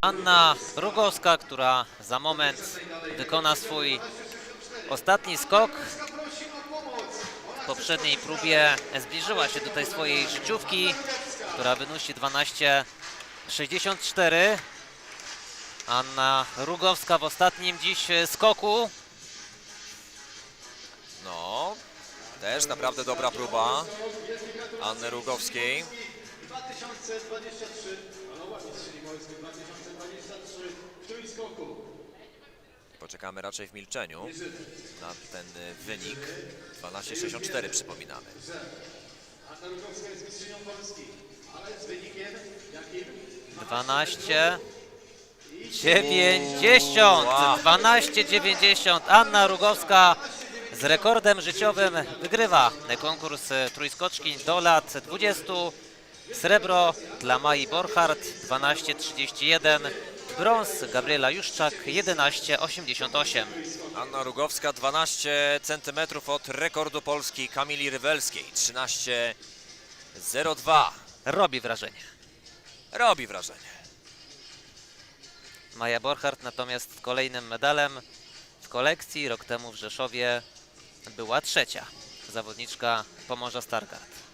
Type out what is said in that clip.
Anna Rugowska, która za moment wykona swój ostatni skok. W poprzedniej próbie zbliżyła się do tej swojej życiówki, która wynosi 12,64. Anna Rugowska w ostatnim dziś skoku. No, też naprawdę dobra próba Anny Rugowskiej. Poczekamy raczej w milczeniu na ten y, wynik. 12,64 przypominamy. 12 90 Wow. 12 90 Anna Rugowska z rekordem życiowym wygrywa konkurs trójskoczki do lat 20 srebro dla Mai Borchardt 12.31 brąz Gabriela Juszczak 11.88 Anna Rugowska 12 cm od rekordu Polski Kamili Rywelskiej 13,02. robi wrażenie Robi wrażenie. Maja Borchardt natomiast kolejnym medalem w kolekcji rok temu w Rzeszowie była trzecia zawodniczka Pomorza Stargard